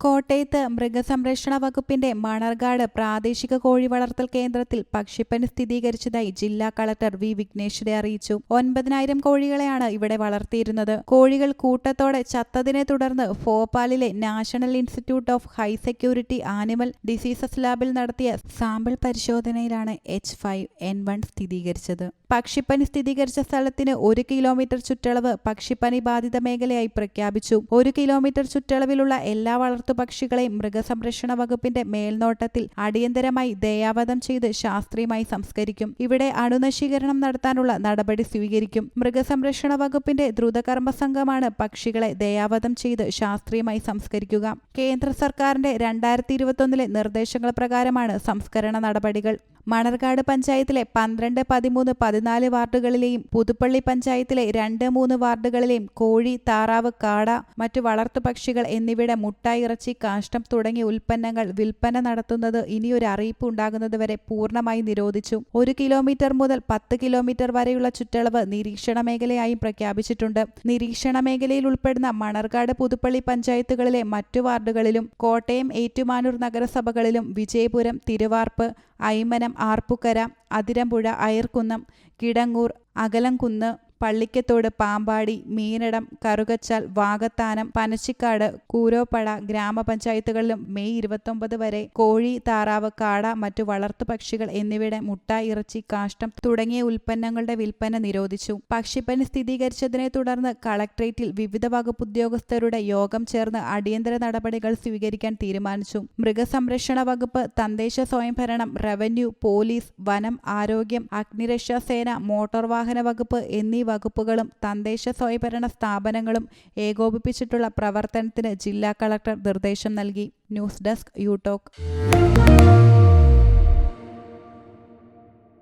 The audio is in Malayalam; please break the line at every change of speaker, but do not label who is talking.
കോട്ടയത്ത് മൃഗസംരക്ഷണ വകുപ്പിന്റെ മണർകാട് പ്രാദേശിക കോഴി വളർത്തൽ കേന്ദ്രത്തിൽ പക്ഷിപ്പനി സ്ഥിരീകരിച്ചതായി ജില്ലാ കളക്ടർ വി വിഘ്നേശ്വരെ അറിയിച്ചു. ഒൻപതിനായിരം കോഴികളെയാണ് ഇവിടെ വളർത്തിയിരുന്നത്. കോഴികൾ കൂട്ടത്തോടെ ചത്തതിനെ തുടർന്ന് ഭോപ്പാലിലെ national institute of high security animal diseases ലാബിൽ നടത്തിയ സാമ്പിൾ പരിശോധനയിലാണ് എച്ച് ഫൈവ് എൻ വൺ സ്ഥിരീകരിച്ചത്. പക്ഷിപ്പനി സ്ഥിരീകരിച്ച സ്ഥലത്തിന് ഒരു കിലോമീറ്റർ ചുറ്റളവ് പക്ഷിപ്പനി ബാധിത മേഖലയായി പ്രഖ്യാപിച്ചു. ഒരു കിലോമീറ്റർ ചുറ്റളവിലുള്ള എല്ലാ വളർത്തുപക്ഷികളെയും മൃഗസംരക്ഷണ വകുപ്പിന്റെ മേൽനോട്ടത്തിൽ അടിയന്തരമായി ദയാവധം ചെയ്ത് ശാസ്ത്രീയമായി സംസ്കരിക്കും. ഇവിടെ അണുനശീകരണം നടത്താനുള്ള നടപടി സ്വീകരിക്കും. മൃഗസംരക്ഷണ വകുപ്പിന്റെ ദ്രുതകർമ്മ സംഘമാണ് പക്ഷികളെ ദയാവധം ചെയ്ത് ശാസ്ത്രീയമായി സംസ്കരിക്കുക. കേന്ദ്ര സർക്കാരിന്റെ രണ്ടായിരത്തി ഇരുപത്തൊന്നിലെ നിർദ്ദേശങ്ങൾ പ്രകാരമാണ് സംസ്കരണ നടപടികൾ. മണർകാട് പഞ്ചായത്തിലെ പന്ത്രണ്ട് പതിമൂന്ന് പതിനാല് വാർഡുകളിലെയും പുതുപ്പള്ളി പഞ്ചായത്തിലെ രണ്ട് മൂന്ന് വാർഡുകളിലെയും കോഴി താറാവ് കാട മറ്റു വളർത്തുപക്ഷികൾ എന്നിവയുടെ മുട്ട ഇറച്ചി കാഷ്ടം തുടങ്ങിയ ഉൽപ്പന്നങ്ങൾ വിൽപ്പന നടത്തുന്നത് ഇനിയൊരു അറിയിപ്പ് ഉണ്ടാകുന്നതുവരെ പൂർണമായി നിരോധിച്ചു. ഒരു കിലോമീറ്റർ മുതൽ പത്ത് കിലോമീറ്റർ വരെയുള്ള ചുറ്റളവ് നിരീക്ഷണ മേഖലയായും പ്രഖ്യാപിച്ചിട്ടുണ്ട്. നിരീക്ഷണ മേഖലയിൽ ഉൾപ്പെടുന്ന മണർകാട് പുതുപ്പള്ളി പഞ്ചായത്തുകളിലെ മറ്റു വാർഡുകളിലും കോട്ടയം ഏറ്റുമാനൂർ നഗരസഭകളിലും വിജയപുരം തിരുവാർപ്പ് ഐമനം ആർപ്പുക്കര അതിരമ്പുഴ അയർക്കുന്നം കിടങ്ങൂർ അകലംകുന്ന് പള്ളിക്കത്തോട് പാമ്പാടി മീനടം കറുകച്ചാൽ വാകത്താനം പനച്ചിക്കാട് കൂരോപ്പട ഗ്രാമപഞ്ചായത്തുകളിലും മെയ് ഇരുപത്തൊമ്പത് വരെ കോഴി താറാവ് കാട മറ്റു വളർത്തു പക്ഷികൾ എന്നിവയുടെ മുട്ട ഇറച്ചി കാഷ്ടം തുടങ്ങിയ ഉൽപ്പന്നങ്ങളുടെ വിൽപ്പന നിരോധിച്ചു. പക്ഷിപ്പനി സ്ഥിരീകരിച്ചതിനെ തുടർന്ന് കളക്ട്രേറ്റിൽ വിവിധ വകുപ്പ് ഉദ്യോഗസ്ഥരുടെ യോഗം ചേർന്ന് അടിയന്തര നടപടികൾ സ്വീകരിക്കാൻ തീരുമാനിച്ചു. മൃഗസംരക്ഷണ വകുപ്പ് തദ്ദേശ സ്വയംഭരണം റവന്യൂ പോലീസ് വനം ആരോഗ്യം അഗ്നിരക്ഷാ സേന മോട്ടോർ വാഹന വകുപ്പ് എന്നീ വകുപ്പുകളും തദ്ദേശ സ്വയംഭരണ സ്ഥാപനങ്ങളും ഏകോപിപ്പിച്ചിട്ടുള്ള പ്രവർത്തനത്തിന് ജില്ലാ കളക്ടർ നിർദ്ദേശം നൽകി. News desk യൂടോക്ക്